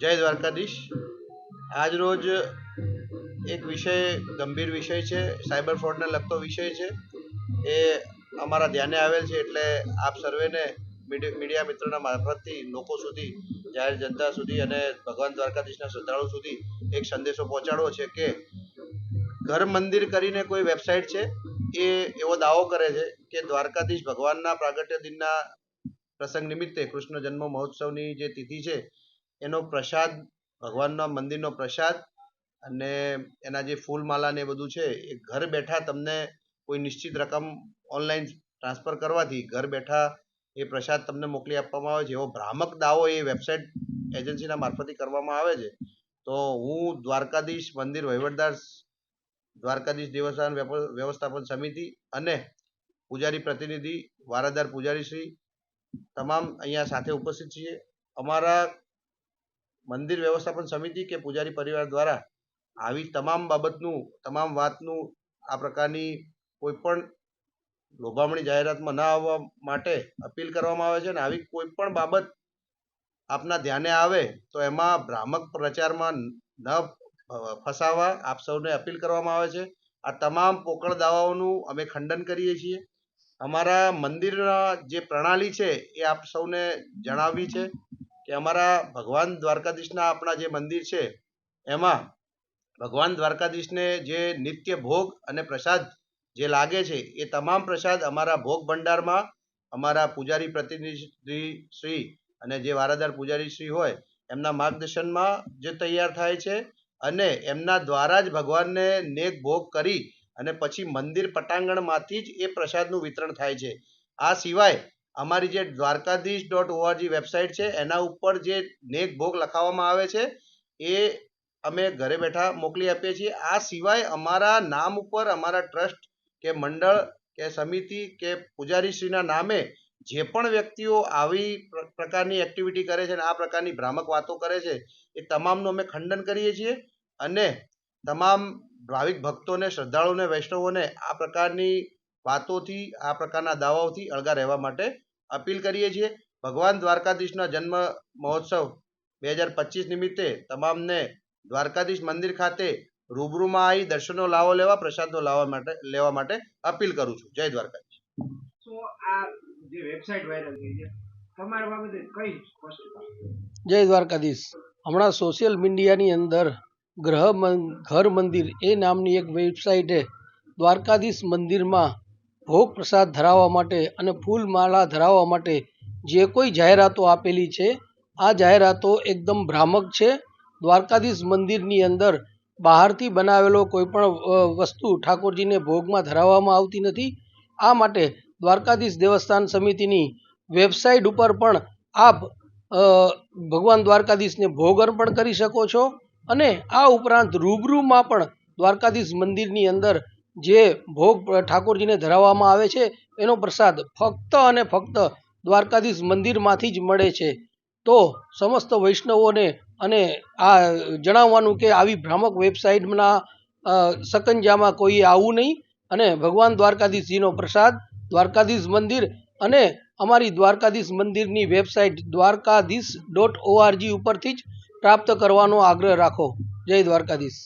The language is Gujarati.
જય દ્વારકાધીશ. આજ રોજ એક વિષય, ગંભીર વિષય છે, સાયબર ફ્રોડને લગતો વિષય છે. એ અમારા ધ્યાને આવેલ છે એટલે આપ સર્વેને મીડિયા મિત્રોના મારફતથી લોકો સુધી, જાહેર જનતા સુધી અને ભગવાન દ્વારકાધીશના શ્રદ્ધાળુ સુધી એક સંદેશો પહોંચાડવો છે કે ઘર મંદિર કરીને કોઈ વેબસાઇટ છે? એ એવો દાવો કરે છે કે દ્વારકાધીશ ભગવાનના પ્રાગટ્ય દિનના પ્રસંગ નિમિત્તે કૃષ્ણ જન્મ મહોત્સવની જે તિથિ છે એનો પ્રસાદ, ભગવાનના મંદિરનો પ્રસાદ અને એના જે ફૂલમાલા ને એ બધું છે, એ ઘર બેઠા તમને કોઈ નિશ્ચિત રકમ ઓનલાઈન ટ્રાન્સફર કરવાથી ઘર બેઠા એ પ્રસાદ તમને મોકલી આપવામાં આવે છે. એવો ભ્રામક દાવો એ વેબસાઇટ એજન્સીના મારફતે કરવામાં આવે છે. તો હું દ્વારકાધીશ મંદિર વહીવટદાર દ્વારકાધીશ દેવસ્થાન વ્યવસ્થાપન સમિતિ અને પૂજારી પ્રતિનિધિ, વારાદાર પૂજારી શ્રી, તમામ અહીંયા સાથે ઉપસ્થિત છીએ. અમારા મંદિર વ્યવસ્થાપન સમિતિ કે પૂજારી પરિવાર દ્વારા આવી તમામ બાબતનું, તમામ વાતનું આ પ્રકારની કોઈ પણ લોભામણી જાહેરાતમાં ના આવવા માટે અપીલ કરવામાં આવે છે અને આવી કોઈ પણ બાબત આપના ધ્યાને આવે તો એમાં ભ્રામક પ્રચારમાં ન ફસાવા આપ સૌને અપીલ કરવામાં આવે છે. આ તમામ પોકળ દાવાઓનું અમે ખંડન કરીએ છીએ. અમારા મંદિરના જે પ્રણાલી છે એ આપ સૌને જણાવવી છે. કે અમારા ભગવાન દ્વારકાધીશના આપણા જે મંદિર છે, એમાં ભગવાન દ્વારકાધીશને જે નિત્ય ભોગ અને પ્રસાદ જે લાગે છે, એ તમામ પ્રસાદ અમારા ભોગ ભંડારમાં અમારા પૂજારી પ્રતિનિધિ શ્રી અને જે વારાદાર પૂજારી શ્રી હોય, એમના માર્ગદર્શનમાં જે તૈયાર થાય છે અને એમના દ્વારા જ ભગવાનને નેક ભોગ કરી અને પછી મંદિર પટાંગણમાંથી જ એ પ્રસાદનું વિતરણ થાય છે. આ સિવાય અમારી જે દ્વારકાધીશ ડોટ ઓઆરજી વેબસાઇટ છે, એના ઉપર જે નેક ભોગ લખાવવામાં આવે છે, એ અમે ઘરે બેઠા મોકલી આપીએ છીએ. આ સિવાય અમારા નામ ઉપર, અમારા ટ્રસ્ટ કે મંડળ કે સમિતિ કે પૂજારીશ્રીના નામે જે પણ વ્યક્તિઓ આવી પ્રકારની એક્ટિવિટી કરે છે અને આ પ્રકારની ભ્રામક વાતો કરે છે, એ તમામનું અમે ખંડન કરીએ છીએ અને તમામ ભાવિક ભક્તોને, શ્રદ્ધાળુઓને, વૈષ્ણવોને આ પ્રકારની વાતોથી આ પ્રકારના દાવાઓથી અળગા રહેવા માટે અપીલ કરીએ છીએ. ભગવાન દ્વારકાધીશના જન્મ મહોત્સવ બે હજાર પચીસ નિમિત્તે તમામને દ્વારકાધીશ મંદિર ખાતે રૂબરૂમાં આવી દર્શનનો લાવો લેવા પ્રસાદનો લાવવા માટે લેવા માટે અપીલ કરું છું. જય દ્વારકાધીશ. તો આ જે વેબસાઇટ વાયરલ થઈ છે તમારા બાબતે કઈ જય દ્વારકાધીશ. હમણાં સોશિયલ મીડિયાની અંદર ગ્રહ મં- ઘર મંદિર એ નામની એક વેબસાઇટે દ્વારકાધીશ મંદિરમાં ભોગ પ્રસાદ ધરાવવા માટે અને ફૂલમાળા ધરાવવા માટે જે કોઈ જાહેરાતો આપેલી છે, આ જાહેરાતો એકદમ ભ્રામક છે. દ્વારકાધીશ મંદિરની અંદર બહારથી બનાવેલો કોઈ પણ વસ્તુ ઠાકોરજીને ભોગમાં ધરાવવામાં આવતી નથી. આ માટે દ્વારકાધીશ દેવસ્થાન સમિતિની વેબસાઇટ ઉપર પણ આપ ભગવાન દ્વારકાધીશને ભોગ અર્પણ કરી શકો છો. અને આ ઉપરાંત રૂબરૂમાં પણ દ્વારકાધીશ મંદિરની અંદર જે ભોગ ઠાકોરજીને ધરાવવામાં આવે છે, એનો પ્રસાદ ફક્ત અને ફક્ત દ્વારકાધીશ મંદિરમાંથી જ મળે છે. તો સમસ્ત વૈષ્ણવોને અને આ જણાવવાનું કે આવી ભ્રામક વેબસાઇટના સકંજામાં કોઈ આવું નહીં. અને ભગવાન દ્વારકાધીશજીનો પ્રસાદ, દ્વારકાધીશ મંદિર અને અમારી દ્વારકાધીશ મંદિરની વેબસાઇટ દ્વારકાધીશ ડોટ ઓઆરજી ઉપરથી જ પ્રાપ્ત કરવાનો આગ્રહ રાખો. જય દ્વારકાધીશ.